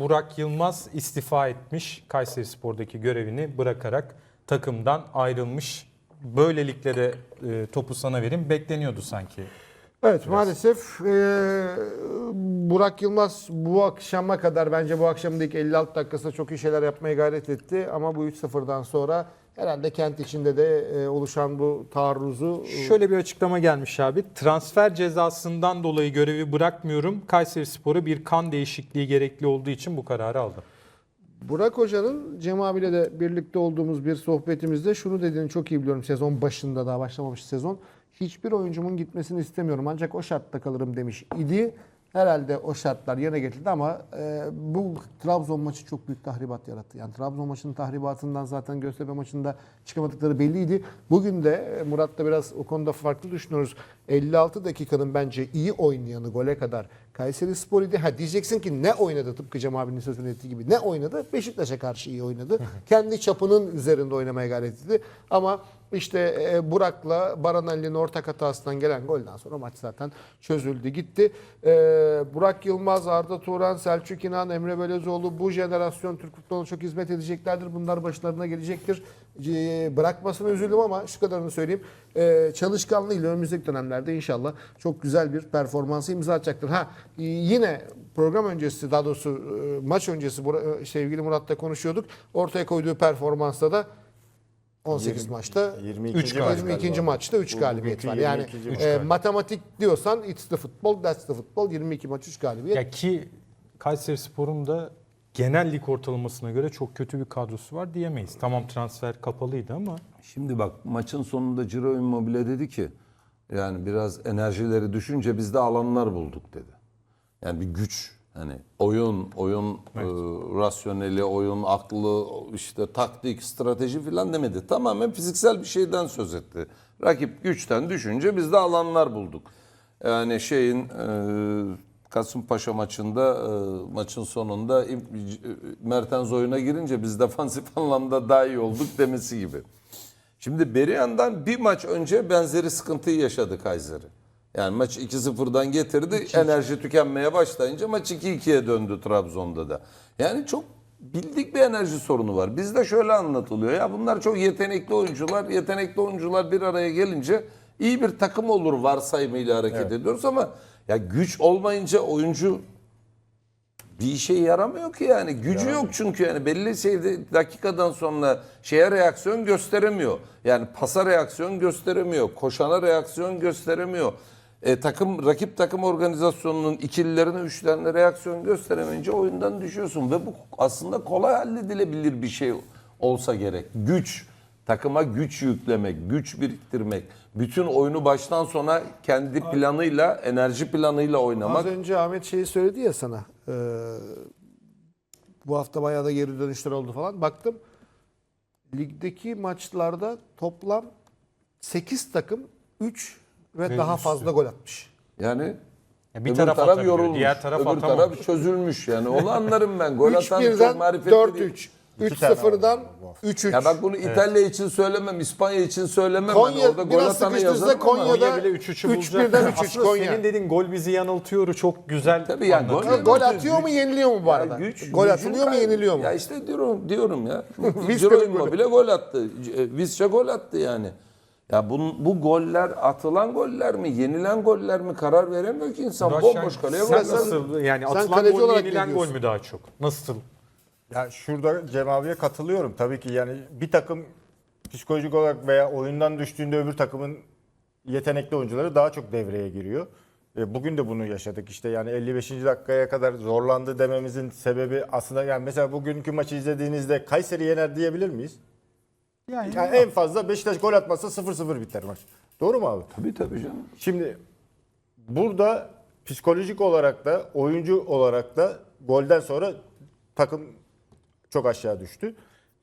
Burak Yılmaz istifa etmiş. Kayseri Spor'daki görevini bırakarak takımdan ayrılmış. Böylelikle de e, topu sana vereyim. Bekleniyordu sanki. Evet maalesef e, Burak Yılmaz bu akşama kadar bence bu akşamın ilk 56 dakikasında çok iyi şeyler yapmaya gayret etti. Ama bu 3-0'dan sonra herhalde kent içinde de e, oluşan bu taarruzu Şöyle bir açıklama gelmiş abi. Transfer cezasından dolayı görevi bırakmıyorum. Kayseri Spor'a bir kan değişikliği gerekli olduğu için bu kararı aldım. Burak Hoca'nın Cem abiyle de birlikte olduğumuz bir sohbetimizde şunu dediğini çok iyi biliyorum sezon başında daha başlamamış sezon. Hiçbir oyuncumun gitmesini istemiyorum ancak o şartta kalırım demiş idi. Herhalde o şartlar yerine getirildi ama e, bu Trabzon maçı çok büyük tahribat yarattı. Yani Trabzon maçının tahribatından zaten Göztepe maçında çıkamadıkları belliydi. Bugün de e, Murat'la biraz o konuda farklı düşünüyoruz. 56 dakikanın bence iyi oynayanı gole kadar Kayseri Spor idi. Ha diyeceksin ki ne oynadı tıpkı Cem abinin sözünü ettiği gibi. Ne oynadı? Beşiktaş'a karşı iyi oynadı. Kendi çapının üzerinde oynamaya gayret etti. Ama işte e, Burak'la Baran Ali'nin ortak hatasından gelen golden sonra maç zaten çözüldü gitti. E, Burak Yılmaz, Arda Turan, Selçuk İnan, Emre Belözoğlu bu jenerasyon Türk futboluna çok hizmet edeceklerdir. Bunlar başlarına gelecektir. E, bırakmasına üzüldüm ama şu kadarını söyleyeyim. E, çalışkanlığıyla önümüzdeki dönemlerde inşallah çok güzel bir performansı imza atacaktır. Ha yine program öncesi daha doğrusu e, maç öncesi e, sevgili Murat'la konuşuyorduk. Ortaya koyduğu performansta da 18 maçta 22. Üç maç 22. galiba. maçta 3 Bu- galibiyet var. Yani 22. e, matematik diyorsan it's the football, that's the football. 22 maç 3 galibiyet. Ya ki Kayseri Spor'un da genel lig ortalamasına göre çok kötü bir kadrosu var diyemeyiz. Tamam transfer kapalıydı ama Şimdi bak maçın sonunda Ciro Immobile dedi ki yani biraz enerjileri düşünce biz de alanlar bulduk dedi. Yani bir güç hani oyun, oyun e, rasyoneli, oyun aklı, işte taktik, strateji falan demedi. Tamamen fiziksel bir şeyden söz etti. Rakip güçten düşünce biz de alanlar bulduk. Yani şeyin e, Kasımpaşa maçında e, maçın sonunda e, Mertens oyuna girince biz defansif anlamda daha iyi olduk demesi gibi. Şimdi Beriyan'dan bir maç önce benzeri sıkıntıyı yaşadı Kayseri. Yani maç 2-0'dan getirdi. Enerji tükenmeye başlayınca maç 2-2'ye döndü Trabzon'da da. Yani çok bildik bir enerji sorunu var. Bizde şöyle anlatılıyor. Ya bunlar çok yetenekli oyuncular. Yetenekli oyuncular bir araya gelince iyi bir takım olur varsayımıyla hareket ediyoruz ama ya güç olmayınca oyuncu bir işe yaramıyor ki yani. Gücü yok çünkü yani belli şeyde dakikadan sonra şeye reaksiyon gösteremiyor. Yani pasa reaksiyon gösteremiyor. Koşana reaksiyon gösteremiyor. E, takım rakip takım organizasyonunun ikililerine, üçlerine reaksiyon gösteremeyince oyundan düşüyorsun ve bu aslında kolay halledilebilir bir şey olsa gerek. Güç, takıma güç yüklemek, güç biriktirmek, bütün oyunu baştan sona kendi planıyla, enerji planıyla oynamak. Az önce Ahmet şeyi söyledi ya sana. e, bu hafta bayağı da geri dönüşler oldu falan. Baktım ligdeki maçlarda toplam 8 takım 3 ve Ve daha üstü. fazla gol atmış. Yani Ya bir öbür taraf taraf, atabiliyor, yorulmuş. diğer taraf öbür atamamış. taraf çözülmüş yani. Onu anlarım ben. Gol 3 atan çok birden marifetli 4 değil. 3. İki tane 3-0'dan oldu bu hafta. 3 3. Ya bak bunu İtalya için söylemem, İspanya için söylemem. Konya hani orada gol biraz atanı sıkıştırsa yazarım ama. Konya'da Konya bile 3-3'ü 3 bulacak. birden 3 3 Aslında Konya. senin dediğin gol bizi yanıltıyor çok güzel Tabii yani gol- anlatıyor. Gol atıyor mu yeniliyor mu bu arada? güç- gol gücün atılıyor mu yeniliyor mu? Ya işte diyorum diyorum ya. Vizca'nın Ciro bile gol attı. C- Vizca gol attı yani. Ya bu, bu goller atılan goller mi, yenilen goller mi karar veremiyor ki insan. Murat Bomboş Şen, kaleye sen nasıl yani Sen atılan kaleci gol mü olarak yenilen ne gol diyorsun? mü daha çok? Nasıl? Ya şurada Cem abiye katılıyorum. Tabii ki yani bir takım psikolojik olarak veya oyundan düştüğünde öbür takımın yetenekli oyuncuları daha çok devreye giriyor. E, Bugün de bunu yaşadık işte yani 55. dakikaya kadar zorlandı dememizin sebebi aslında yani mesela bugünkü maçı izlediğinizde Kayseri yener diyebilir miyiz? Yani, Yani en fazla Beşiktaş gol atmazsa 0-0 biter maç. Doğru mu abi? Tabii tabii canım. Şimdi burada psikolojik olarak da oyuncu olarak da golden sonra takım çok aşağı düştü.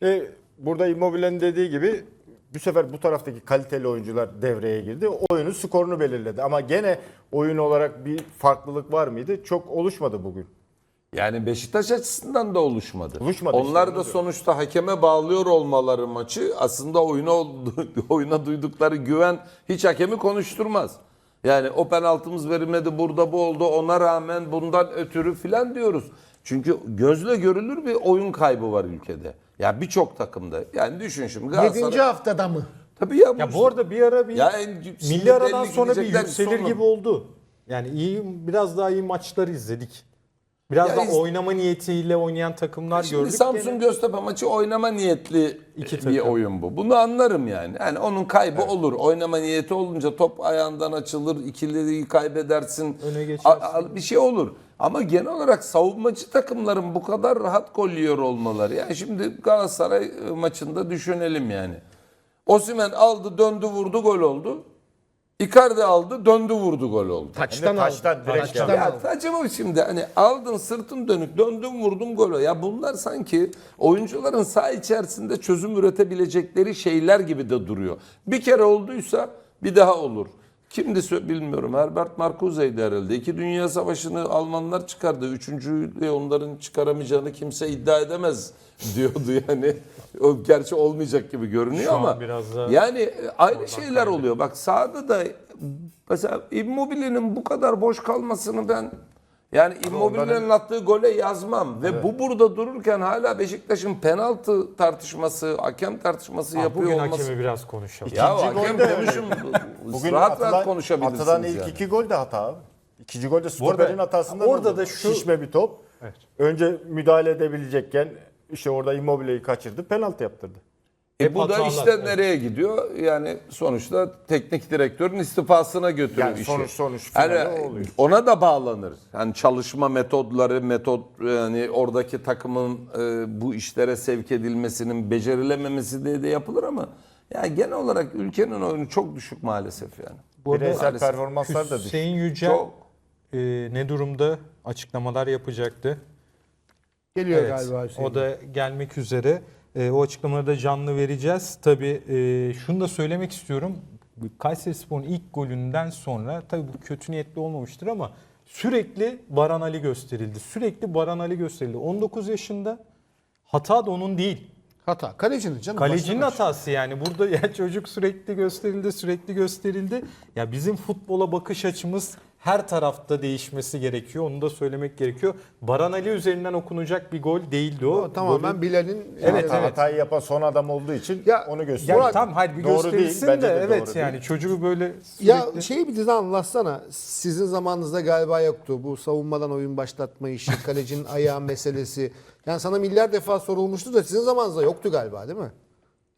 E, burada Immobile'nin dediği gibi bu sefer bu taraftaki kaliteli oyuncular devreye girdi. Oyunun skorunu belirledi. Ama gene oyun olarak bir farklılık var mıydı? Çok oluşmadı bugün. Yani Beşiktaş açısından da oluşmadı. Oluşmadı işte, Onlar onu da diyorum. sonuçta hakeme bağlıyor olmaları maçı aslında oyuna oyuna duydukları güven hiç hakemi konuşturmaz. Yani o penaltımız verilmedi burada bu oldu ona rağmen bundan ötürü filan diyoruz. Çünkü gözle görülür bir oyun kaybı var ülkede. Ya birçok takımda. Yani düşün şimdi Galatasaray. 7. haftada mı? Tabii ya, Ya bu arada bir ara bir Ya en- milli aradan sonra bir yükselir sonra- gibi oldu. Yani iyi biraz daha iyi maçlar izledik. Biraz Ya daha iz- oynama niyetiyle oynayan takımlar Şimdi gördük. Samsun Gene- Göztepe maçı oynama niyetli İki bir takım. oyun bu. Bunu anlarım yani. Yani onun kaybı olur. Oynama niyeti olunca top ayağından açılır, ikiliyi kaybedersin. Öne geçersin. Bir şey olur. Ama genel olarak savunmacı takımların bu kadar rahat gol yiyor olmaları. Yani şimdi Galatasaray e, maçında düşünelim yani. Osimhen aldı, döndü, vurdu, gol oldu. Icardi aldı, döndü, vurdu, gol oldu. Taçtan aldı. taçtan direkt Taçtan geldi. aldı. Ya saçma şimdi hani aldın sırtın dönük döndün vurdun golü. Ya bunlar sanki oyuncuların saha içerisinde çözüm üretebilecekleri şeyler gibi de duruyor. Bir kere olduysa bir daha olur. Kimdi bilmiyorum. Herbert Marcuse'ydi herhalde. İki Dünya Savaşı'nı Almanlar çıkardı. Üçüncüyü de onların çıkaramayacağını kimse iddia edemez diyordu yani. O gerçi olmayacak gibi görünüyor Şu ama biraz da yani aynı şeyler oluyor. Bak sahada da mesela Immobile'nin bu kadar boş kalmasını ben yani Immobile'nin attığı gole yazmam ve bu burada dururken hala Beşiktaş'ın penaltı tartışması, hakem tartışması Aa, yapıyor bugün olması. hakemi biraz konuşalım. Ya İkinci hakem gol de konuşun. Bugün rahat atılan, rahat konuşabilirsiniz atılan ilk yani. iki gol de hata abi. İkinci gol de arada- stoperin hatasından orada oldu. da şu- Şişme bir top. Evet. Önce müdahale edebilecekken işte orada Immobile'yi kaçırdı. Penaltı yaptırdı. E Hep bu da hatalar, işte evet. nereye gidiyor? Yani sonuçta teknik direktörün istifasına götürüyor Yani işi. sonuç- sonuç oluyor. ona da bağlanır. Yani çalışma metodları, metot yani oradaki takımın e, bu işlere sevk edilmesinin becerilememesi de, de yapılır ama yani genel olarak ülkenin oyunu çok düşük maalesef yani. Bu arada Bireysel maalesef performanslar da düşük. Hüseyin Yücel Çok. e, ne durumda açıklamalar yapacaktı. Geliyor Evet, galiba Hüseyin. o da gelmek üzere. E, o açıklamaları da canlı vereceğiz. Tabii e, şunu da söylemek istiyorum. Kayserispor'un ilk golünden sonra tabii bu kötü niyetli olmamıştır ama sürekli Baran Ali gösterildi. Sürekli Baran Ali gösterildi. 19 yaşında hata da onun değil. Hata. Kalecinin canım. Kalecinin hatası yani. Burada ya çocuk sürekli gösterildi, sürekli gösterildi. Ya bizim futbola bakış açımız her tarafta değişmesi gerekiyor. Onu da söylemek gerekiyor. Baran Ali üzerinden okunacak bir gol değildi o. O tamamen Golün- Bilal'in Evet, Hata- evet. Hatayı yapan son adam olduğu için Ya- onu Ya gösteriyor. tam hayır bir Doğru gösterilsin değil, de, bence de evet doğru yani değil. çocuğu böyle sürekli... Ya şeyi bir dizi anlatsana. Sizin zamanınızda galiba yoktu. Bu savunmadan oyun başlatma işi, kalecinin ayağı meselesi. Yani sana milyar defa sorulmuştu da sizin zamanınızda yoktu galiba değil mi?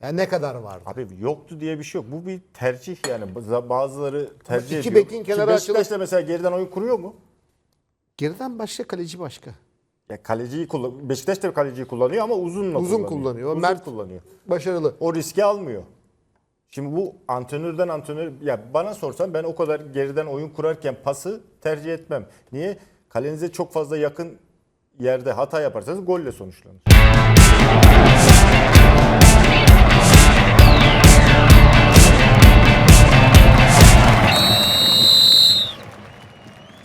Yani ne kadar vardı? Abi yoktu diye bir şey yok. Bu bir tercih yani. Bazıları tercih iki ediyor. bekin kenara Şimdi Beşiktaş açılıp- da mesela geriden oyun kuruyor mu? Geriden başka kaleci başka. Ya kaleciyi kullan Beşiktaş da kaleciyi kullanıyor ama uzun Uzun kullanıyor. Uzun Mert- kullanıyor. Başarılı. O riski almıyor. Şimdi bu antrenörden antrenör ya bana sorsan ben o kadar geriden oyun kurarken pası tercih etmem. Niye? Kalenize çok fazla yakın yerde hata yaparsanız golle sonuçlanır.